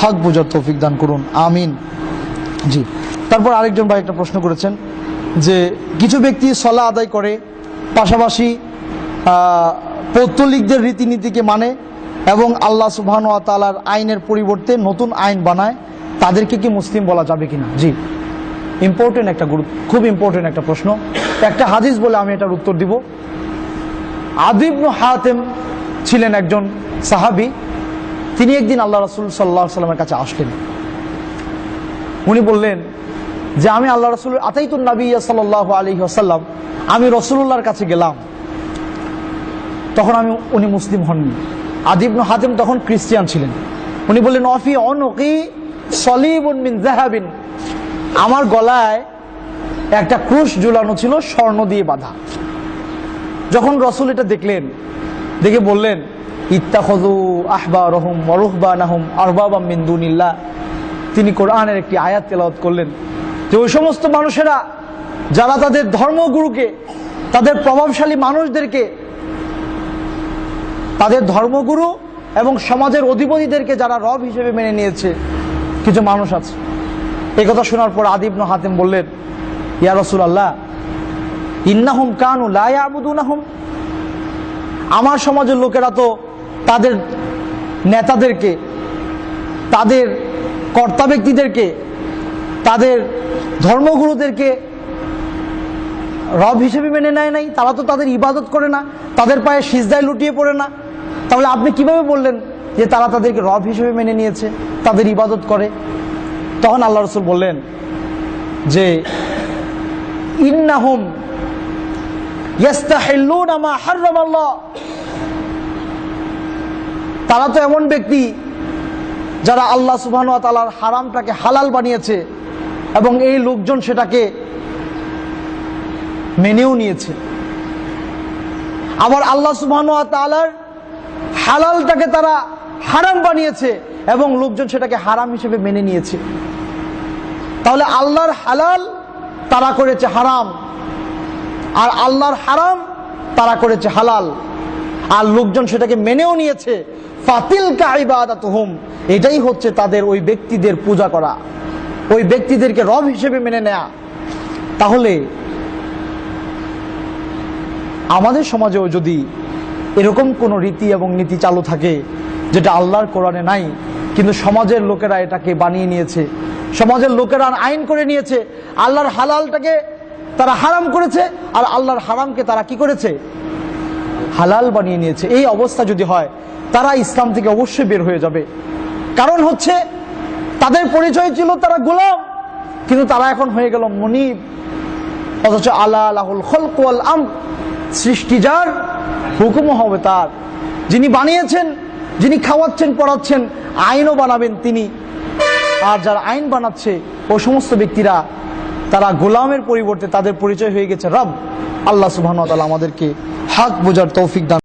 হক বোঝার তৌফিক দান করুন, আমিন। জি। তারপর আরেকজন ভাই একটা প্রশ্ন করেছেন যে, কিছু ব্যক্তি সলা আদায় করে, পাশাপাশি পৌত্তলিকদের রীতিনীতিকে মানে এবং আল্লাহ সুবহান ওয়া তাআলার আইনের পরিবর্তে নতুন আইন বানায়, তাদেরকে কি মুসলিম বলা যাবে কিনা? জি। ইম্পর্টেন্ট একটা গুরুত্ব, খুব ইম্পর্টেন্ট একটা প্রশ্ন। একটা হাদিস বলে আমি এটার উত্তর দিব। আদিবনু হাতেম ছিলেন একজন সাহাবি। তিনি একদিন আল্লাহ রসুল সাল্লাহ সাল্লামের কাছে আসলেন। উনি বললেন যে, আমি আল্লাহ রসুল আতাইতুল নবী সাল্লাহ আলী আসাল্লাম আমি রসুল্লাহর কাছে গেলাম। তখন আমি, উনি মুসলিম হননি। আদিবনু হাতেম তখন খ্রিস্টিয়ান ছিলেন। উনি বললেন, অফি অনকি সলিবুন মিন জাহাবিন আমার গলায় একটা ক্রুশ ঝুলানো ছিল, স্বর্ণ দিয়ে বাঁধা। যখন রসুল এটা দেখলেন, দেখে বললেন ইত্তাখজু আহবা রহম মরুহবা নাহম আরবাবা মিন্দুনিল্লাহ তিনি কোরআনের একটি আয়াত তেলাওয়াত করলেন। যে ওই সমস্ত মানুষেরা, যারা তাদের ধর্মগুরুকে, তাদের প্রভাবশালী মানুষদেরকে, তাদের ধর্মগুরু এবং সমাজের অধিপতিদেরকে যারা রব হিসেবে মেনে নিয়েছে, কিছু মানুষ আছে। এই কথা শোনার পর আদিবন হাতেম বললেন, ইয়া রসুল আল্লাহ ইন্নাহুম কানু লায়াবুদুনাহুম আমার সমাজের লোকেরা তো তাদের নেতাদেরকে, তাদের কর্তা ব্যক্তিদেরকে, তাদের ধর্মগুরুদেরকে রব হিসেবে মেনে নেয় নাই, তারা তো তাদের ইবাদত করে না, তাদের পায়ে সিজদায় লুটিয়ে পড়ে না। তাহলে আপনি কীভাবে বললেন যে তারা তাদেরকে রব হিসেবে মেনে নিয়েছে, তাদের ইবাদত করে? তখন আল্লাহ রসুল বললেন যে, ইন্নাহুম ইয়াস্তাহিল্লুনা মা তারা তো এমন ব্যক্তি যারা আল্লাহ সুবহান ওয়া তাআলার হারামটাকে হালাল বানিয়েছে এবং এই লোকজন সেটাকে মেনেও নিয়েছে। আবার আল্লাহ সুবহান ওয়া তাআলার হালালটাকে তারা হারাম বানিয়েছে এবং লোকজন সেটাকে হারাম হিসেবে মেনে নিয়েছে। তাহলে আল্লাহর হালাল তারা করেছে হারাম, আর আল্লাহর হারাম তারা করেছে হালাল, আর লোকজন সেটাকে মেনেও নিয়েছে ফাতিল কাইবাদাত হুম এটাই হচ্ছে তাদের ওই ব্যক্তিদের পূজা করা। ওই ব্যক্তিদেরকে রব হিসেবে মেনে নেয়া। তাহলে আমাদের সমাজেও যদি এরকম কোনো রীতি এবং নীতি চালু থাকে, যেটা আল্লাহর কোরআনে নাই, কিন্তু সমাজের লোকেরা এটাকে বানিয়ে নিয়েছে, সমাজের লোকেরা আইন করে নিয়েছে, আল্লাহর হালালটাকে তারা হারাম করেছে, আর আল্লাহর হারামকে তারা কি করেছে? হালাল বানিয়ে নিয়েছে। এই অবস্থা যদি হয় তারা ইসলাম থেকে অবশ্যই বের হয়ে যাবে। কারণ হচ্ছে, তাদের পরিচয় ছিল তারা গোলাম, কিন্তু তারা এখন হয়ে গেল মনিব। অথচ আল্লাহ আল্লাহুল খলক ওয়াল আম সৃষ্টি যার হুকুম হবে তার। যিনি বানিয়েছেন, যিনি খাওয়াচ্ছেন, পড়াচ্ছেন, আইনও বানাবেন তিনি। আর যারা আইন বানাচ্ছে, ও সমস্ত ব্যক্তিরা, তারা গোলামের পরিবর্তে তাদের পরিচয় হয়ে গেছে। রব, আল্লাহ ওয়া আমাদেরকে হাত বোঝার তৌফিক দান